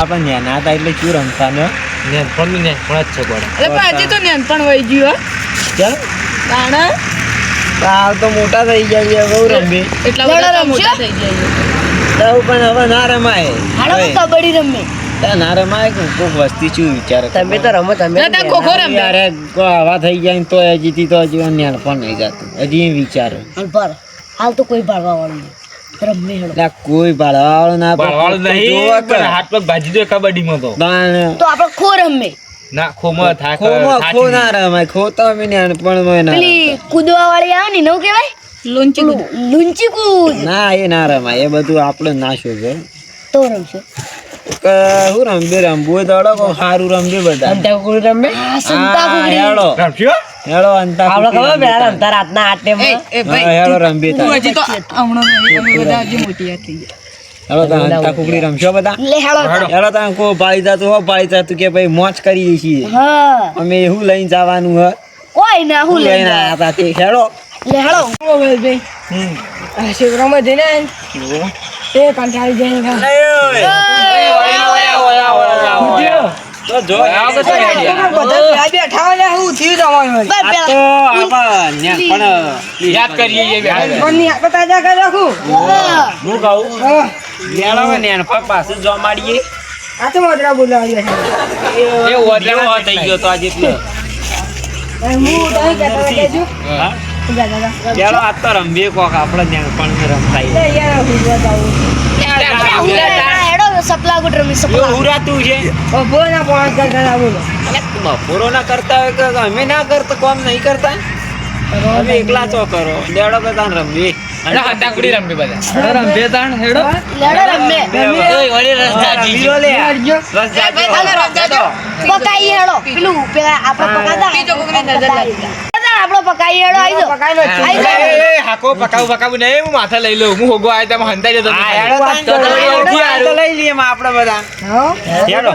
આપણે નેના હતા એટલે શું રમતા ને? નેનપણનું નેનપણ જ છે ગોળા એટલે પણ હજી તો નેનપણ વહી ગયું હો. ચાલ તાણે? હાલ તો મોટા થઈ ગયા છે બહુ રમે. એટલા બધા મોટા થઈ ગયા તો પણ હવે ના રમાય. હાલો કબડ્ડી રમે. ના રમાય કોક વસ્તી શું વિચારે? તમે તો રમો તમે ના, ના, ખોખો રમે. આવા થઈ જાય તો એ જીતી તો હજી નેણ પણ નહીં જતું. હજી વિચારો. હાલ તો કોઈ ભાગવા વાળું કોઈ ના બાળવાળું નહીં પણ હાથ પગ ભાજી દો કબડ્ડીમાં તો. તો આપણે ખો રમે. ના ખોમાં થાક ખોમાં ખો ના રમાય ખો તો અમે નેણપણમાં ના પેલી કૂદવા વાળી આવે ને નવું કહેવાય? લોંચી કૂદ. લુંચી કૂદ. ના એ ના રમાય. એ બધું આપણે ના શોભે તો રમશો. હું રમબે રમવું તો હળો કોક સારું રમબે બધા. હા સંતા કુકડી હેડો. રમશો? હેડો અંતા એ, એ, ભાઈ, હેડો રમબે તું હજી તો હમણો નહીં, બધા હજી મોટી થઈ હેડો તા અંતા કુકડી રમશો બધા? લે હેડો. હેડો. તા કો પાડી જાતું હો પાડી જાતું કે ભાઈ મોજ કરી છીએ. હા. અમે એવું લઈને જવાનું હ? કોઈ ના હું લઈને આયા તા તે? હેડો. લે હેડો. ભાઈ હમ. આ તો આવા એ બેહાડે. હા. હું લેળો આ તો રમીએ કોક આપણે ત્યાં પણ રમતા હેડો સપલા ગુટ રમી એવું સપલા હુરાતું છે? અલે બપોરો ના કરતા હોય અમે ના કરતા કોમ નહીં કરતા? અમે એકલા ચો કરો. લેડો કે તાન રમીએ અને રમે બધા. રમે તાણ હેડો. લેડો રમે. રમીલો લે. રસ જાજો. પકાઈ હેડો. પેલું પેલા આપણે પકાતા બીજો કોકને નજર લાગી. આપણો પકાઈ હેડો આઈ દો આઈ એ, એ, હાકો પકાવું પકાવું. નહીં હું માથે લઈ લઉં હું હોગો આવ્યો તમે હંતાઈ જતો હા, હેડો તાન તો તો તમે ઉઠી આ તો લઈ લઈએ માં આપણે બધા. હેડો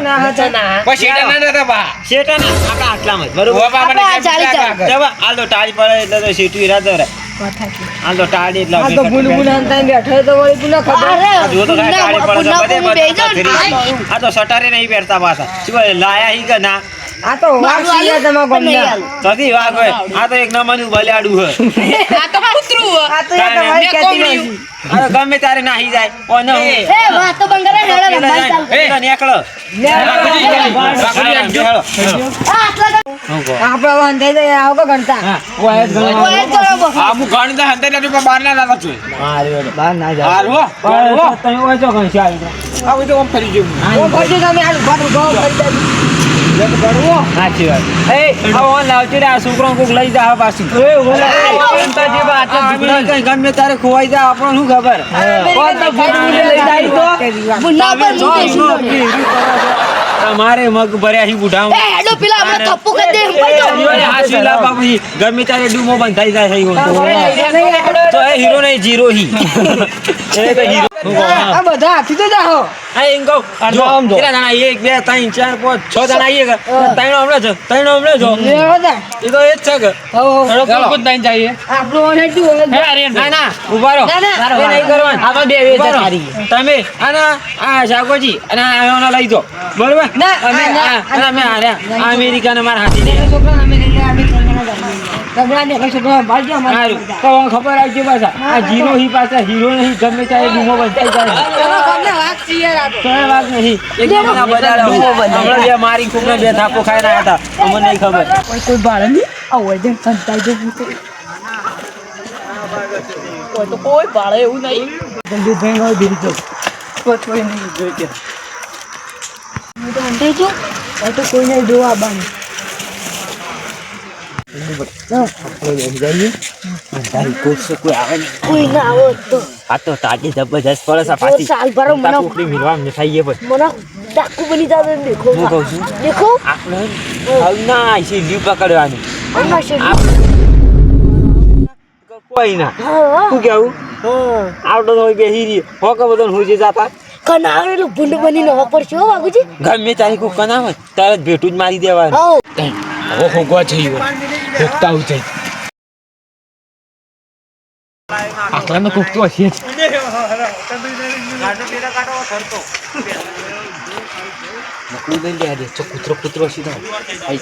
પણ શેટા ના નતા બા. શેટા ને આપણે આટલામાં બરોબર? બાપા મને આ ચાલી આગળ? જવા હાલ તો ટાળી પડે એટલે તો તો એટલે આ તો. બધે આ તો સટારે નહીં બેઠતા પાછા. શું લાયા હી કે ના? આલુ. તથી વાઘ હોય. આ તો એક નંબરનું બલાડું હોય. આ તો કૂતરું હો. આ તો ગમે તારે નાહી જાય. હું એ વાત તો ચાલુ. જાય, નીકળો. આ તો- હું. ઓ, તો. આ હું પણ બહાર ના લાગો છું. બહાર ના હો, તમે તો આવી. આ ફરી ગયું સાચી વાત. એ, ઓન લાવજો આ છોકરાને કોક લઈ જા પાછું. ગમે ત્યારે ખોવાઈ જાય આપણને શું ખબર તો તો? જો, જો. તમારે મગ ભર્યા છે બુઢામાં. એ હેડો પેલા આપણે થપ્પુ કરી દે તો. હાથ લાવવા પછી ગમે ત્યારે ડૂમો બંધાઈ જાય છે તો એ હીરો નહીં જીરો હી એ તો હીરો બધા કહું, હા. હા, એમ કહું. જો, કેટલા જણા? એક બે ત્રણ ચાર પાંચ છ જણા આવીએ કે? ત્રણ હમણાં છો ત્રણ હમણાં એ તો એ જ છે કે. હેડો, કુદ દઈને જઈએ? ના ના. ઊભા રહો. એ નહીં કરવાનું. આ તો બે. તમે? અને આ શાકોજી અને આ લઈ જો બરોબર? અમે આ અમે હાર્યા અમેરિકાને મારા હાથી સારું. તો હવે ખબર આવશે પાછા. આ જીરો હી. પાછા હીરો નહીં ગમે ત્યારે ડૂમો બંધાઈ જાય. કઈ વાત નહીં. એક નંબરના બજાર હમણાં બે મારી કુકને બે થાપો ખાઈને આવ્યા હતા. અમને નહીં ખબર. બીજું? તારી કોક કોઈ આવે નહીં. કોઈ ના આવો તો. આ તો તાજી જબરજસ્ત પડે છે પાછી સાલ ભરો મને કુકડી મિલવા મિઠાઈએ પણ. મને ડાકુ બની જાવે દેખો. હું કહું છું? દેખો. આપણે હવે ના છે લીવ પકડવાનું. કોઈ ના. શું કેવું? આવડો તો બેહી રહી હો કે બધો હું જે જાતા? કનાવેલું ભૂંડ બનીને વાપર છે બાબુજી. ગમે ત્યારે કોઈ કનાવે ત્યારે જ ભેટું જ મારી દેવાનું. થઈ ગયો. આવું થઈ કોકતો હશે જ. નકલું લઈ લે દે ચો કૂતરો કૂતરો સીધો આવી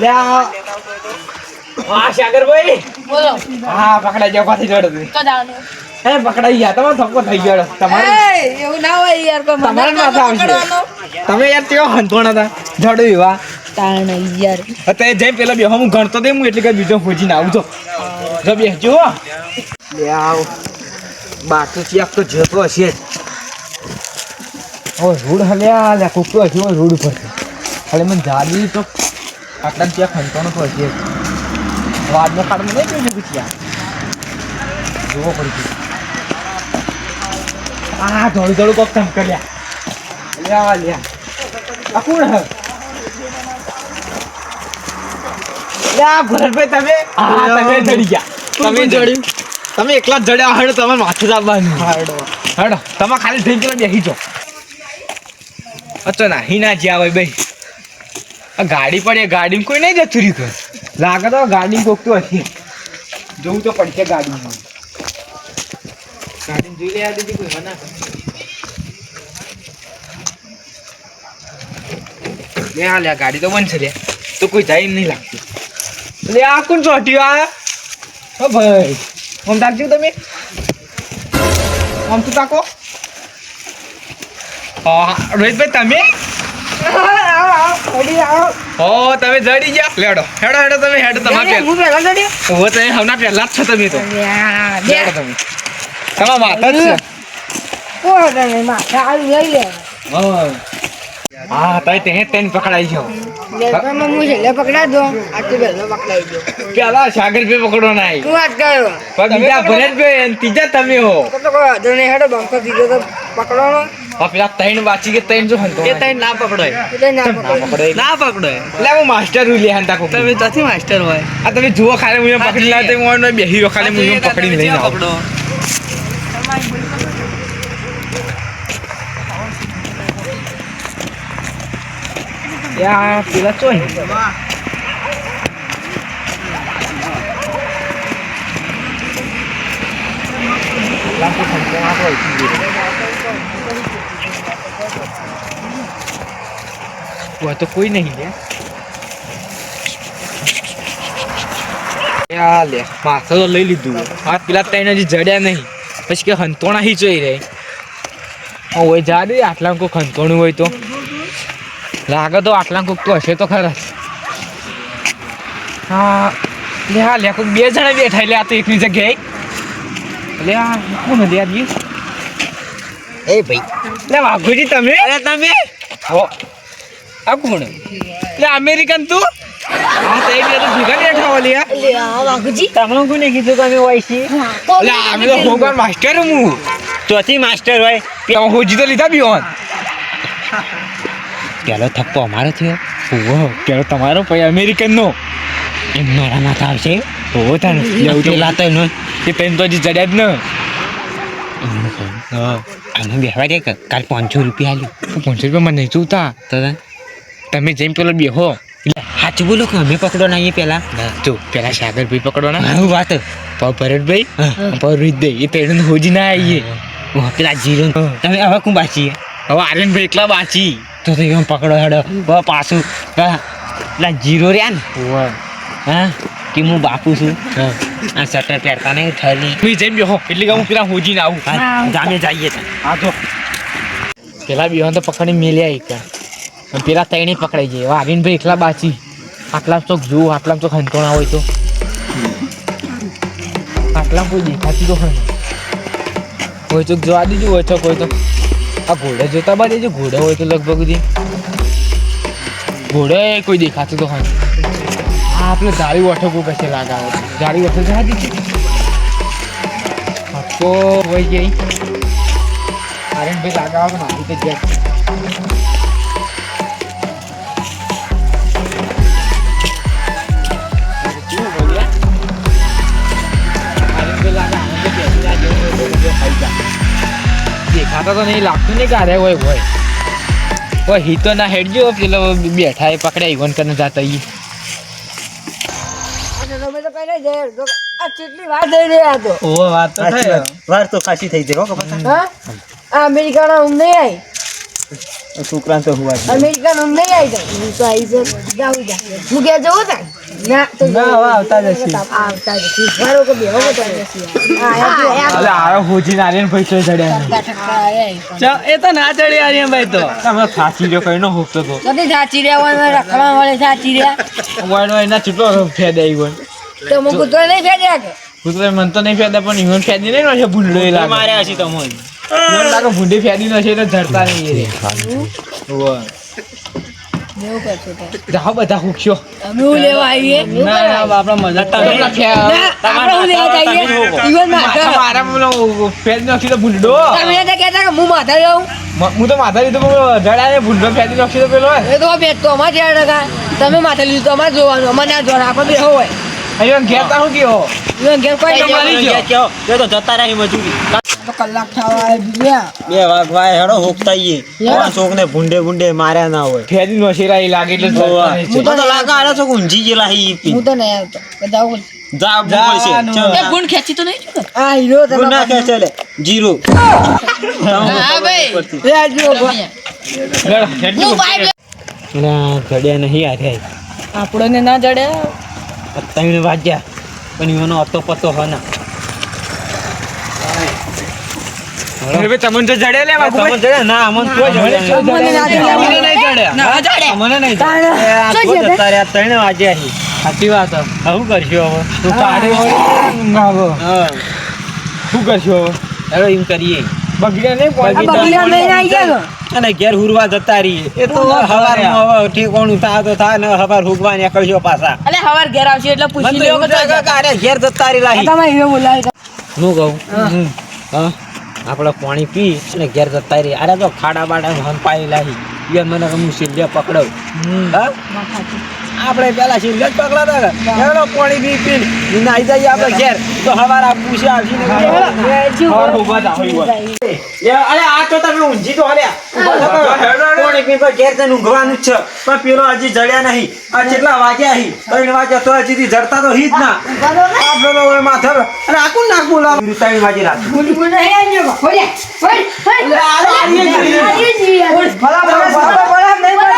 જાય. હા સાગરભાઈ? બોલો. હા પકડાઈ જાવ પાછી જોડે તું તો પકડાઈ ગયા. તમારો ધક્કો થઈ ગયો. તમારે એવું ના હોય યાર કોઈ તમારે આવશે. તમે યાર કેવો હંતોણ હતા? જડો એવા. તાણ યાર. અત્યારે જઈ પેલા બે હું ગણતો દે હું એટલે કે બીજો ખોજીને આવું તો જો. બેસજો લે આવ બાકી ક્યાંક તો જતો હશે. જ ઓ રૂડ હલ્યા લે કુકરો હશે રૂડ ઉપર. હાલે મને જાડી તો આટલા ને ત્યાં ખંતોણો તો હશે વાદનો કાઢમાં નહીં જોયું ત્યાં? જોવો પડી આ ધોળું થોડું કોક તમ કર્યા. લ્યા લ્યા. આ કોણ હે? લ્યા ભરતભાઈ તમે? આ તમે જડી ગયા. તમે જડ્યું. તમે એકલા જ જડ્યા હડ તમે માથે જ હડ. હડો તમે ખાલી થઈ ગયેલા બેસી જાઓ. અચ્છા નાહી ના જ્યાં હોય ભાઈ આ ગાડી પણ એ ગાડીમાં કોઈ નહીં જતું રહ્યું લાગે તો ગાડી કોકતું હશે. જોવું તો પડશે ગાડીમાં. ગાડી જોઈ લે દીદી કોઈ મના લે આ લે ગાડી તો બંધ છે લે. તો કોઈ જાય નહીં લાગતું. લે આ કોણ ચોટ્યું આ? ઓ ભાઈ. આમ તાકજો તમે. આમ તો તાકો. રોહિતભાઈ તમે? હો તમે જડી ગયા. લેડો. હેડો હેડો તમે હેડો હું ચડ્યો હવે તમે હમણાં પેલા જ છો તમે તો. લેડો તમે. છે. તમે લઈ લે. હા તમે તેને તેને પકડાઈ જાઓ બેલમાં હું. છેલ્લે પકડા દો. આથી બેલો પકડાઈ દો. પેલા સાગર પે પકડો ના તું વાત કર્યો પણ બીજા ભરતભાઈ અને ત્રીજા તમે હો. તો તો કોઈ વાંધો નહીં હેડો બંકો દીધો તો પકડવાનો. હવે પેલા ત્રણ વાંચી કે ત્રણ જો હંતો એ તઈ ના પકડોય. ના પકડો ના પકડોય. એટલે હું માસ્ટર રૂ લે હંતા તમે ત્યાંથી માસ્ટર હોય. આ તમે જુઓ ખાલી હું પકડી લાવે હું ઓનો બેહી ખાલી હું પકડી પકડીને પકડો. યા પેલા ચોય वो तो कोई नहीं है યા લે માથા તો લઈ લીધું આ પેલા ત્રણ હજી જડ્યા નહીં પછી કે હંતોણા હી જોઈ રહે હોય જા દે આટલા કોક હંતોણું હોય તો લાગે તો આટલા કોક તો હશે તો ખરા. હા લે હા લે કોક બે જણા બેઠા એટલે આ તો એકની જગ્યાએ. લે આ કોણ લે આ એ ભાઈ. લે વાઘુજી તમે? અરે તમે? હો. આ કોણ? લે અમેરિકન તું? હા તો બે તો ભેગા બેઠા હોલી લે લે આ વાઘુજી. તમને કોને કીધું કે અમે હોય છીએ? લે અમે તો હોગર માસ્ટર હું. ચોથી માસ્ટર હોય. કે હોજી તો લીધા બીઓન પેલો થપ્પો અમારો થયો. ઓહો પહેલો તમારો પછી અમેરિકનનો. એમ મારા માથા આવશે ઓહો તાને પેલા તો એનો એ પેન તો હજી ચડ્યા જ ન. અમે બેહવા દે કાલ પાંચસો રૂપિયા આલ્યું. પાંચસો રૂપિયા મને નહીં તો તમે જેમ પેલો બેહો. સાચું બોલો કે અમે પકડો ના આવીએ પેલા? જો પેલા સાગરભાઈ ના. હું વાત. ભરતભાઈ ભરતભાઈ એ પેલું હોજી ના આવીએ પેલા જીરો તમે હવે કું બાચીએ? હવે આર્યનભાઈ એકલા બાચી. તો તો એમ પકડો હેડો. બ પાછું. પેલા જીરો રહ્યા ને? હા? કે હું બાપુ છું? હા. આ શટર પહેરતા નહીં ઠરી હું જઈને બેહો. એટલે કે હું પેલા હોજી ને આવું. જામે જઈએ. હા તો પેલા બેહો તો પકડી મેલ્યા એક અને પેલા ત્રણે પકડાઈ જઈએ આવીને ભાઈ એકલા બાચી. આટલા તો જુઓ આટલા તો ખંતોણા હોય તો. આટલા કોઈ દેખાતી તો હોય હોય તો જોવા દીધું હોય તો કોઈ તો. આ ઘોડે જોતા બાદ જો ઘોડે હોય તો લગભગ દી ઘોડે કોઈ દેખાતું તો હોય. આ આપણે ધારી વઠો કોઈ કશે લાગાવે. જાળી વઠો જવા દીધી તો હોય ગઈ આર્યનભાઈ લાગાવો તો મારી તો જાય દેખાતા તો નહીં લાગતું નહીં કાઢે હોય હોય. હોય હી તો ના હેડજો પેલો બેઠા એ પકડ્યા ઈવન કરીને જાતા ઈ. તમે જાય તો જાય અમેરિકાના ઊંઘ નહીં આવી હુવા દે. અમેરિકન નહીં આવી જાય. હું તો આવી જાય જાઉં જાય હું ઘેર જવું થાય ના તો ના હવે આવતા જશે આવતા મારો કે બેહો હોજી એ તો ના ચડ્યા આર્યન ભાઈ તો. તમે સાચી રહ્યો કઈ નો હોકતો તો. નથી સાચી રહ્યા મળે સાચી રહ્યા વાડો એના ચૂટલો ફેદે હોય તો હું નહીં ફેર્યા કે? કૂતરો મન તો નહીં ફેદા પણ ઈવન ફેદી નહીં છે ભૂંડો એ લાગે. માર્યા હશે તમને મને લાગે ભૂંડી ફેરી નથી એટલે ધરતા નહીં એ. ઓવા એવું કરશો તો જાઓ બધા હુકશો. અમે હું લેવા આવીએ? ના ના આપણા મજા તમે- તમે આપણે હું લેવા જઈએ? ઈવન માથા મારા પેલો ફેદ નાખી તો ભૂંડો. તમે એને કહેતા કે હું માથા લઉં હું તો માથા લીધું પણ જડાને ભૂંડો ફેદી નાખી તો પેલો. એ તો બે તો અમારે ચાર ટકા તમે માથે લીધું તો અમારે જોવાનું. અમારે ના જોવાનું. આપણે બે હોય. અહીંયા ઘેર તારું કેવો? ઘેર કોઈ જતા રહી મજૂરી. તો કલાક થવા બે વાગવાય હેડો હોકતા આઈએ છોકને ભૂંડે ભૂંડે માર્યા ના હોય. ફેદી નોશેરા એ લાગે એટલે હું તો લાગે આરે છોક ઊંઝી ગયેલા હી હું તો નહીં આવતો બધા જા આબુ પડશે. એ ગુણ ખેંચી તો નહીં છું આ હીરો ગુણ ના ખેંચે લે. જીરો. હા ભાઈ. એ આ જુઓ ગો. ઘડ્યા નહીં આરે આપણને ના જડ્યા. વાગ્યા. પણ એનો અતો પતો હો ના અરે ભાઈ તમને તો જડે લે બાપુ તમને જડે? ના અમને તો જડે મને ના જડે. મને નહીં ના જડે. મને નહીં જડે. એ આ તે? જતા રહ્યા ત્રણ વાગ્યા આહી સાચી વાત હે. હવે શું કરશું હવે? તું તારે આવે. શું કરશો હવે? હેડો એમ કરીએ. બગડ્યા નહીં આ? બગીચા લઈને આવી ગયા અને ઘેર હુરવા જતા રહીએ. એ તો હવાર હવારમાં હવે ઠેકોણું થાય તો થાય ને હવાર હુકવા નીકળજો પાછા. અલે હવાર ઘેર આવશે એટલે પૂછી લેવો કે ઘેર જતા રહી હી. તમે હીરો બોલાય હું કહું? હા. આપણે પાણી પી અને ઘેર જતા રહી અરે તો ખાડા બાડા હંપાઈ લાહી એ મને હું પકડવ હા? આપણે પેલા સિલ્લે જ પકડાતા હતા પાણી પી પી નાઈ જઈએ આપણે ઘેર. તો હવાર આ પૂછે આવશે ને હવાર ઊભા થા. અરે આ તો તમે ઊંઘી તો હલ્યા. પાણી પી પર ઘેર જઈને ઊંઘવાનું જ છે. પણ પેલો હજી જડ્યા નહીં. આ કેટલા વાગ્યા હી? ત્રણ વાગ્યા તો હજી જડતા તો હી જ ના આપણો હોય માથર માથા અને આ કોણ નાક બોલાવ્યું ત્રણ વાગે રાત. બોલી બોલી નહીં આવી ગયો હોડે હોડ આ આ આ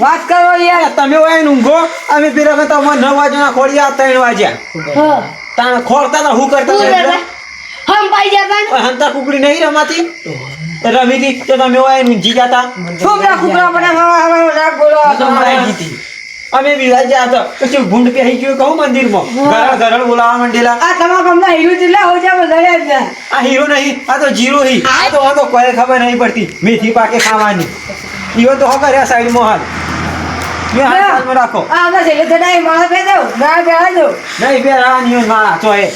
વાત કરો યાર. તમે હોય ઊંઘો અમે પેલા કરતા અમારે નવ વાગ્યાના ખોળ્યા ત્રણ વાગ્યા. તાણ ખોળતા હતા હું કરતા હમ પાઈ જતા હંતા કુકડી નહીં રમાતી? રમી હતી તો તમે હોય ઊંઘી જતા છોકરા કુકરા મને હવા હવા રાગ બોલો અમે બી જ્યાં તો પછી ભૂંડ પહેરી ગયું કહું મંદિરમાં? ઘરા ઘરણ બોલાવા મંડેલા. આ તમારા ગામના હીરો જેટલા હોય છે બધા જ આ હીરો નહીં આ તો જીરો હી. આ તો આ તો કોઈ ખબર નહીં પડતી. મેથી પાકે ખાવાની. ઈવન તો હકર આ સાઈડમાં હાલ. મેં હાથ હાથમાં રાખો. આ અમે તો ચડાઈ માળા ફે દઉં ના આ દઉં. નહીં બે આ નિયો માળા. તો એ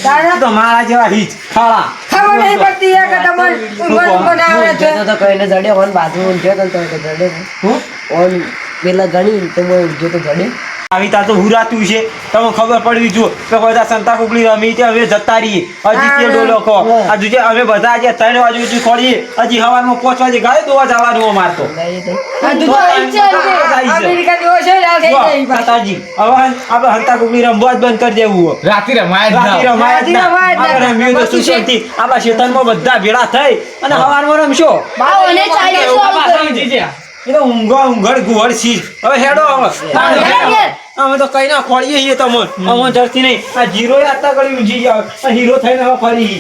તો માળા જેવા હીચ ખાળા. ખબર નહીં પડતી યાર કે તમારે ઊંઘવા છે? તો કઈને જડે હોન બાજુ ઊંઘ્યો તો તો જડે હું? ઓન પેલા ગણી તો બોલ ઊંઘ્યો તો જડે. આવી તા તો હુરાતું છે તમને ખબર પડવી જો કે બધા સંતા કુકડી રમી તે હવે જતા રહીએ હજી તે ડોલો ખો આ જે અમે બધા આજે ત્રણ વાગે સુધી ખોલીએ હજી હવારમાં પાંચ વાગે ગાય દોવા જવાનું અમાર તો તાતાજી હવે આપણે હંતા કુકડી રમવા જ બંધ કરી દેવું. રાતે રમાય રાતે રમાય જ ના. રાતે રમાય જ ના. આપણે રમ્યું તો વસ્તુ છે. આપણા ખેતરમાં બધા ભેળા થઈ અને હવારમાં રમશો. એ તો ઊંઘવા ઊંઘડ ગુવડ સીજ હવે હેડો. અમે તો કઈ ના ખોળીએ છીએ તમે અમે જરતી નહીં આ જીરો યાત્રા કરી ઊંઘી જાવ હીરો થઈને હવે ફરી.